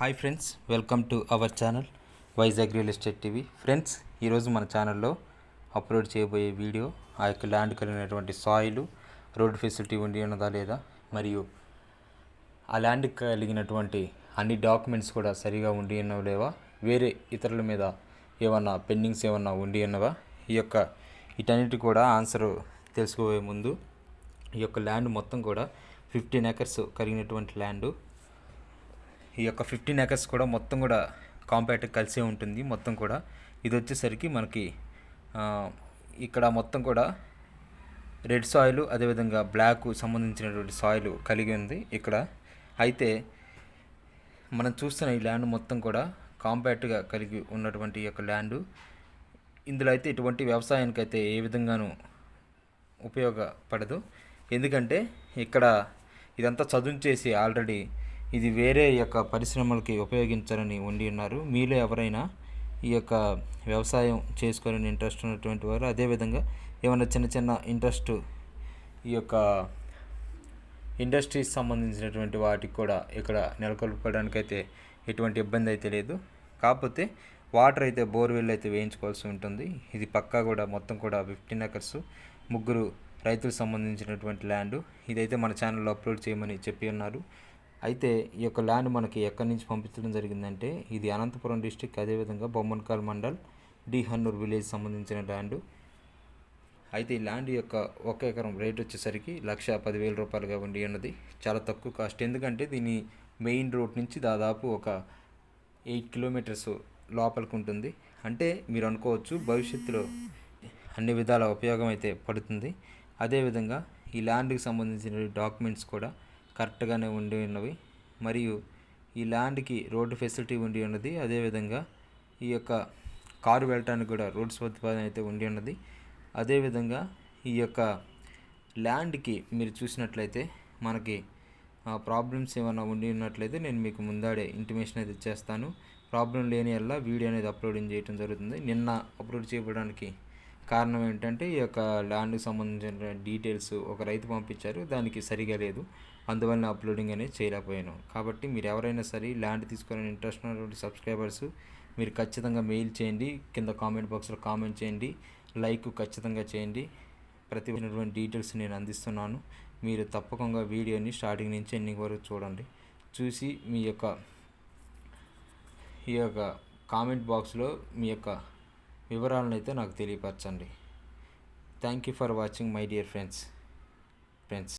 Hi friends welcome to our channel Vizag real estate TV. Friends ఈరోజు మన ఛానల్లో upload చేయబోయే వీడియో ఆ యొక్క ల్యాండ్ కలిగినటువంటి సాయిల్ రోడ్ ఫెసిలిటీ ఉండి ఉన్నదా లేదా మరియు ఆ ల్యాండ్ కలిగినటువంటి అన్ని డాక్యుమెంట్స్ కూడా సరిగా ఉండి ఉన్నవి లేవా వేరే ఇతరుల మీద ఏమన్నా పెండింగ్స్ ఏమన్నా ఉండి ఉన్నవా ఈ యొక్క వీటన్నిటి కూడా ఆన్సర్ తెలుసుకోబోయే ముందు ఈ యొక్క ల్యాండ్ మొత్తం కూడా ఫిఫ్టీన్ ఎకర్స్ కలిగినటువంటి ల్యాండ్ ఈ యొక్క ఫిఫ్టీన్ ఎకర్స్ కూడా మొత్తం కూడా కాంపాక్ట్ కలిసే ఉంటుంది మొత్తం కూడా. ఇది వచ్చేసరికి మనకి ఇక్కడ మొత్తం కూడా రెడ్ సాయిల్ అదేవిధంగా బ్లాక్ సంబంధించినటువంటి సాయిల్ కలిగి ఉంది ఇక్కడ. అయితే మనం చూస్తున్న ఈ ల్యాండ్ మొత్తం కూడా కాంపాక్ట్గా కలిగి ఉన్నటువంటి యొక్క ల్యాండ్ ఇందులో అయితే ఇటువంటి వ్యవసాయానికి అయితే ఏ విధంగానూ ఉపయోగపడదు. ఎందుకంటే ఇక్కడ ఇదంతా చదును చేసి ఆల్రెడీ ఇది వేరే యొక్క పరిశ్రమలకి ఉపయోగించాలని ఉండి ఉన్నారు. మీలో ఎవరైనా ఈ యొక్క వ్యవసాయం చేసుకోవాలని ఇంట్రెస్ట్ ఉన్నటువంటి వారు అదేవిధంగా ఏమైనా చిన్న చిన్న ఇంట్రెస్ట్ ఈ యొక్క ఇండస్ట్రీస్ సంబంధించినటువంటి వాటికి కూడా ఇక్కడ నెలకొల్పడానికైతే అయితే ఎటువంటి ఇబ్బంది అయితే లేదు. కాకపోతే వాటర్ అయితే బోర్వెల్ అయితే వేయించుకోవాల్సి ఉంటుంది. ఇది పక్కా కూడా మొత్తం కూడా ఫిఫ్టీన్ ఎకర్స్ ముగ్గురు రైతులకు సంబంధించినటువంటి ల్యాండ్. ఇదైతే మన ఛానల్లో అప్లోడ్ చేయమని చెప్పి ఉన్నారు. అయితే ఈ యొక్క ల్యాండ్ మనకి ఎక్కడి నుంచి పంపించడం జరిగిందంటే ఇది అనంతపురం డిస్టిక్ అదేవిధంగా బొమ్మన్కాల్ మండల్ డి హన్నూర్ విలేజ్ సంబంధించిన ల్యాండ్ అయితే ఈ ల్యాండ్ యొక్క ఒక ఎకరం రేట్ వచ్చేసరికి లక్ష పదివేల రూపాయలుగా ఉండి ఉన్నది. చాలా తక్కువ కాస్ట్ ఎందుకంటే దీని మెయిన్ రోడ్ నుంచి దాదాపు ఒక ఎయిట్ కిలోమీటర్స్ లోపలికి ఉంటుంది. అంటే మీరు అనుకోవచ్చు భవిష్యత్తులో అన్ని విధాల ఉపయోగం అయితే పడుతుంది. అదేవిధంగా ఈ ల్యాండ్కి సంబంధించిన డాక్యుమెంట్స్ కూడా కరెక్ట్గానే ఉండి ఉన్నవి. మరియు ఈ ల్యాండ్కి రోడ్డు ఫెసిలిటీ ఉండి ఉన్నది. అదేవిధంగా ఈ యొక్క కారు వెళ్ళటానికి కూడా రోడ్ సదుపాయం అయితే ఉండి ఉన్నది. అదేవిధంగా ఈ యొక్క ల్యాండ్కి మీరు చూసినట్లయితే మనకి ప్రాబ్లమ్స్ ఏమైనా ఉండి ఉన్నట్లయితే నేను మీకు ముందాడే ఇంటిమేషన్ అయితే ఇచ్చేస్తాను. ప్రాబ్లం లేని వల్ల వీడియో అనేది అప్లోడింగ్ చేయడం జరుగుతుంది. నిన్న అప్లోడ్ చేయడానికి కారణం ఏంటంటే ఈ యొక్క ల్యాండ్కి సంబంధించిన డీటెయిల్స్ ఒక రైతు పంపించారు దానికి సరిగా లేదు. అందువల్ల అప్లోడింగ్ అనేది చేయలేకపోయాను. కాబట్టి మీరు ఎవరైనా సరే ల్యాండ్ తీసుకోవాలని ఇంట్రెస్ట్ ఉన్నటువంటి సబ్స్క్రైబర్స్ మీరు ఖచ్చితంగా మెయిల్ చేయండి కింద కామెంట్ బాక్స్లో కామెంట్ చేయండి లైక్ ఖచ్చితంగా చేయండి. ప్రతి ఒక్కటి డీటెయిల్స్ నేను అందిస్తున్నాను. మీరు తప్పకుండా వీడియోని స్టార్టింగ్ నుంచి ఎండింగ్ వరకు చూడండి. చూసి మీ యొక్క ఈ యొక్క కామెంట్ బాక్స్లో మీ యొక్క వివరాలను అయితే నాకు తెలియపరచండి. Thank you for watching my dear friends friends